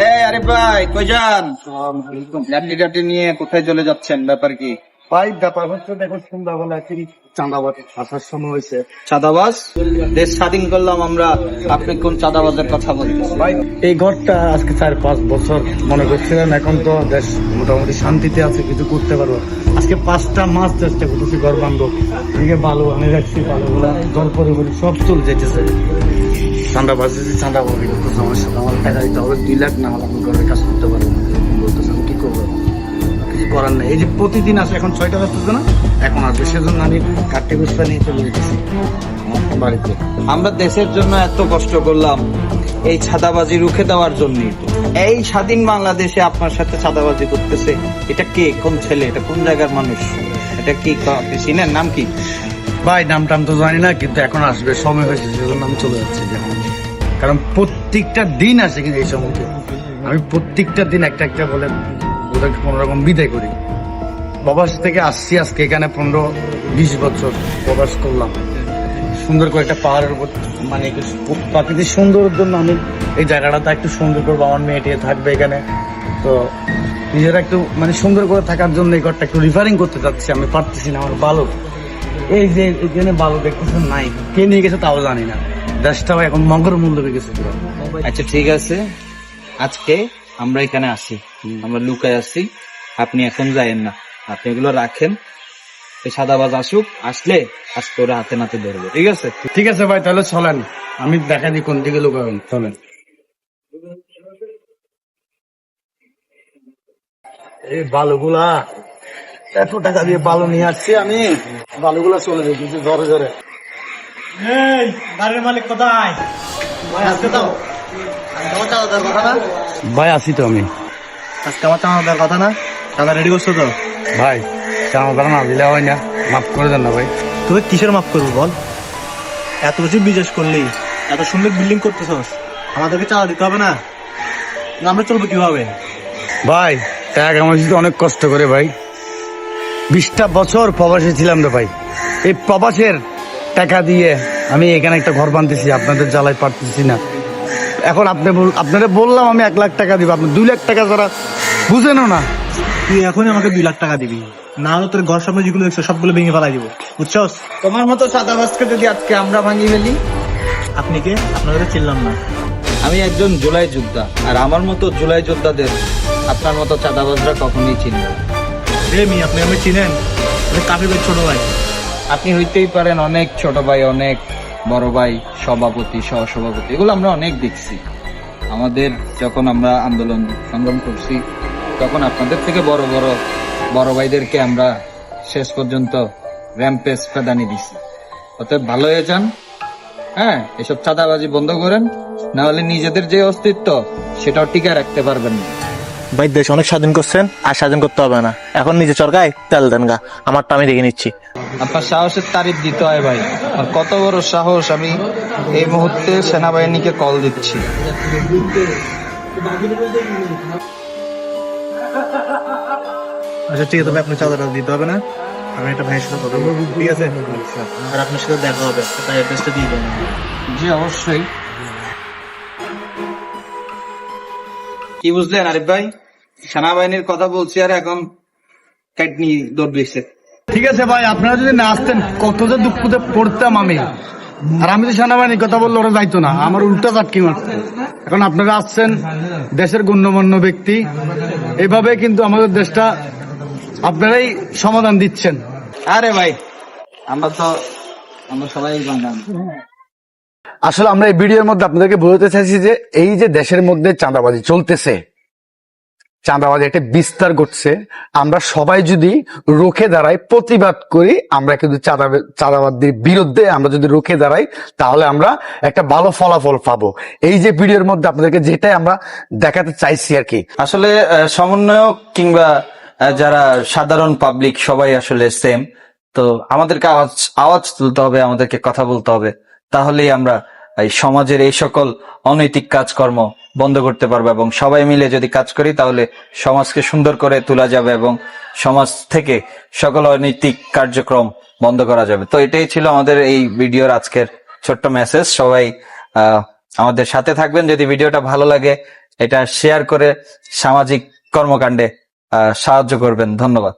এ আরে ভাই কই যান? লাঠি টাটি নিয়ে কোথায় চলে যাচ্ছেন? ব্যাপার কি? ভাই ব্যাপার হচ্ছে দেখো সন্ধ্যাবেলা একটি চাঁদাবাদ আসার সময় হয়েছে। চাঁদাবাজ? দেশ স্বাধীন করলাম আমরা। আপনি কোন চাঁদাবাজের কথা বলছেন ভাই এই ঘরটা আজকে চার পাঁচ বছর মনে করছিলেন এখন তো দেশ মোটামুটি শান্তিতে আছে কিছু করতে পারব। আজকে পাঁচটা মাস চেষ্টা করতেছি ঘর বান্ধব এদিকে বালু আনে রাখছি বালুগুলা জল পরে পরে সব চলে যেতেছে চাঁদা বাজতেছি চাঁদা পাবি তো সমস্যা তো আমার টাকা দিতে হবে দুই লাখ না হলে আমি ঘরের কাজ করতে পারব না বলতেছে আমি কি করব? কিছু করার নেই। এই যে প্রতিদিন আসে এখন ছয়টা বাজতেছে না? এখন আসবে সেজন্য আমি কাটতে গুস্তা নিয়ে চলে যেতেছি বাড়িতে। আমরা দেশের জন্য এত কষ্ট করলাম এই ছাদাবাজি রুখে দেওয়ার জন্যই তো। এই স্বাধীন বাংলাদেশে আপনার সাথে ছাদাবাজি করতেছে। এটা কে? কোন ছেলে? এটা কোন জায়গার মানুষ? এটা কি চিনেন? নাম কি? ভাই নাম টাম তো জানি না, কিন্তু এখন আসবে, সময় হয়েছে, সেজন্য আমি চলে যাচ্ছি কারণ প্রত্যেকটা দিন আসে কিন্তু এই সময়তে আমি প্রত্যেকটা দিন একটা একটা বলে ওদেরকে কোনো রকম বিদায় করি। প্রবাস থেকে আসছি আজকে, এখানে পনেরো, বিশ বছর প্রবাস করলাম। সুন্দর করে একটা পাহাড়ের উপর মানে প্রাকৃতিক সুন্দরের জন্য আমি এই জায়গাটাতে একটু সুন্দর করব আমার মেয়েটি থাকবে এখানে। তো নিজেরা একটু মানে সুন্দর করে থাকার জন্য এই ঘরটা একটু রিফারিং করতে চাচ্ছি, আমি পারতেছি না, আমার ভালো। এই যে এখানে ভালো দেখতেছেন নাই। কে নিয়ে গেছে তাও জানি না। দেশটাও এখন মগর মূল্য হয়ে গেছে পুরো। আচ্ছা ঠিক আছে। আজকে আমরা এখানে আসি। আমরা লুকায় আসি। আপনি এখন যায়েন না। আপনি এগুলো রাখেন। এই সাদাবাজ আসুক আসলে আজকে ওরা হাতে নাতে ধরবো। ঠিক আছে? ঠিক আছে ভাই তাহলে চলেন। আমি দেখা দিই কোন দিকে লুকাবেন। চলেন। এই বালুগুলা এত টাকা দিয়ে বালু নিয়ে আসছি আমি। বালুগুলা চলে যেতেছি জ্বরে জ্বরে এই গাড়ির মালিক কোথায়? ভাই আজকে দাও ভাই আসি তো আমি। আজকে আমার চাঁদা দেওয়ার কথা না? চাঁদা রেডি করছ তো? ভাই চাঁদা না দিলে হয় না। মাফ করে দেন না ভাই। তোকে কিসের মাফ করব বল? এত কিছু বিজনেস করলি এত সুন্দর বিল্ডিং করতেছস আমাদেরকে চাঁদা দিতে হবে না? না আমরা চলবো কীভাবে? ভাই টাকা কামাইছি তো অনেক কষ্ট করে ভাই। বিশটা বছর প্রবাসে ছিলাম রে ভাই। এই প্রবাসের টাকা দিয়ে আমি এখানে একটা ঘর বানতেছি আপনাদের জ্বালাই পারতেছি না। এখন আপনি আপনারা বললাম আমি এক লাখ টাকা দিব আপনি দুই লাখ টাকা যারা বুঝেনও না। তুই এখনই আমাকে দুই লাখ টাকা দিবি। না হলে তোর ঘর সামনে যেগুলো দেখছ সবগুলো ভেঙে ফেলাই দিব। বুঝছস? তোমার মতো সাদাবাজকে যদি আজকে আমরা ভাঙি ফেলি? আপনি কে? আপনাদের চিনলাম না। আমি একজন জুলাই যোদ্ধা আর আমার মতো জুলাই যোদ্ধাদের আপনার মতো চাঁদাবাজরা কখনোই চিনবে না। রে মি আপনি আমি চিনেন? কাফি ভাই ছোট ভাই। আপনি হইতেই পারেন অনেক ছোট ভাই, অনেক বড় ভাই, সভাপতি, সহসভাপতি, এগুলো আমরা অনেক দেখছি। আমাদের যখন আমরা আন্দোলন সংগ্রাম করছি, তখন আপনাদের থেকে বড় বড় বড় ভাইদেরকে আমরা শেষ পর্যন্ত র্যাম্পেজ ফেদানি দিছি। অতএব ভালো হয়ে যান। হ্যাঁ এসব চাঁদাবাজি বন্ধ করেন। না হলে নিজেদের যে অস্তিত্ব, সেটাও টিকে রাখতে পারবেন না। ভাই দেশ অনেক স্বাধীন করছেন আর স্বাধীন করতে হবে না। এখন নিজে চরকায় তেল দেন গা। আমারটা আমি দেখে নিচ্ছি। আপনার সাহসের তারিফ দিতে হয় ভাই। আর কত বড় সাহস আমি এই মুহূর্তে সেনাবাহিনীকে কল দিচ্ছি। আচ্ছা ঠিক আছে আপনি চাঁদাটা দিতে হবে না। আমি একটা ভাইয়ের সাথে কথা বলব। ঠিক আছে? আর আপনার সাথে দেখা হবে। তাই অ্যাড্রেসটা দিয়ে দেবেন জি অবশ্যই। কি বুঝলেন আরিফ ভাই? সেনাবাহিনীর কথা বলছি আর এখন কাটনি দৌড় দিচ্ছে ঠিক আছে ভাই আপনারা যদি না আসতেন কত যে দুঃখতে পড়তাম আমি। আর আমি তো সেনাবাহিনীর কথা বললে ওরা যাইতো না। আমার উল্টা চাটকি মারত। এখন আপনারা আসছেন দেশের গণ্যমান্য ব্যক্তি। এভাবে কিন্তু আমাদের দেশটা আপনারাই সমাধান দিচ্ছেন। আরে ভাই আমরা তো আমরা সবাই বাঙালি। আসলে আমরা এই ভিডিওর মধ্যে আপনাদেরকে বোঝাতে চাইছি যে এই যে দেশের মধ্যে চাঁদাবাজি চলতেছে চাঁদাবাজি একটা বিস্তার ঘটছে। আমরা সবাই যদি রুখে দাঁড়াই, প্রতিবাদ করি, আমরা কিন্তু চাঁদা চাঁদাবাদের বিরুদ্ধে আমরা যদি রুখে দাঁড়াই, তাহলে আমরা একটা ভালো ফলাফল পাবো। এই যে ভিডিওর মধ্যে আপনাদেরকে যেটাই আমরা দেখাতে চাইছি আর কি। আসলে সমন্বয়ক কিংবা যারা সাধারণ পাবলিক সবাই আসলে সেম তো আমাদেরকে আওয়াজ আওয়াজ তুলতে হবে, আমাদেরকে কথা বলতে হবে। তাহলেই আমরা এই সমাজের এই সকল অনৈতিক কাজকর্ম বন্ধ করতে পারব এবং সবাই মিলে যদি কাজ করি, তাহলে সমাজকে সুন্দর করে তোলা যাবে এবং সমাজ থেকে সকল অনৈতিক কার্যক্রম বন্ধ করা যাবে। তো এটাই ছিল আমাদের এই ভিডিওর আজকের ছোট্ট মেসেজ সবাই আমাদের সাথে থাকবেন। যদি ভিডিওটা ভালো লাগে, এটা শেয়ার করে সামাজিক কর্মকাণ্ডে সাহায্য করবেন। ধন্যবাদ।